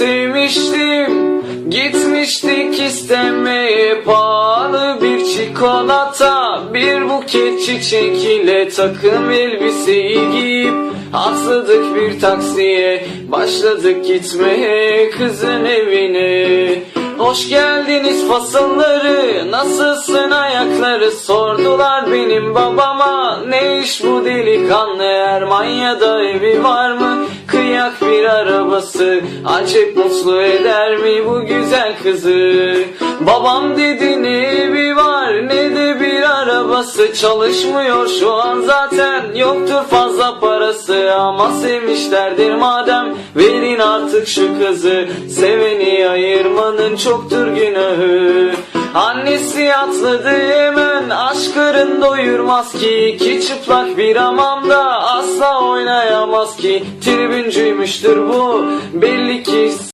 sevmiştim Gitmiştik istemeye pahalı bir çikolata Bir buket çiçek ile takım elbiseyi giyip Atladık bir taksiye başladık gitmeye kızın evine. Hoş geldiniz fasılları Nasılsın ayakları Sordular benim babama. Ne iş bu delikanlı Ermanya'da evi var mı Kıyak bir arabası. Acep mutlu eder mi bu güzel kızı? Babam dedi ne evi var Ne de bir arabası. Çalışmıyor şu an zaten Yoktur fazla parası. Ama sevmişlerdir madem Verin artık şu kızı. Seveni ayırmanın çoktur günahı. Annesi atladı hemen Aşkların doyurmaz ki iki çıplak bir hamamda Asla oynayamaz ki. Tribüncüymüştür bu Belli ki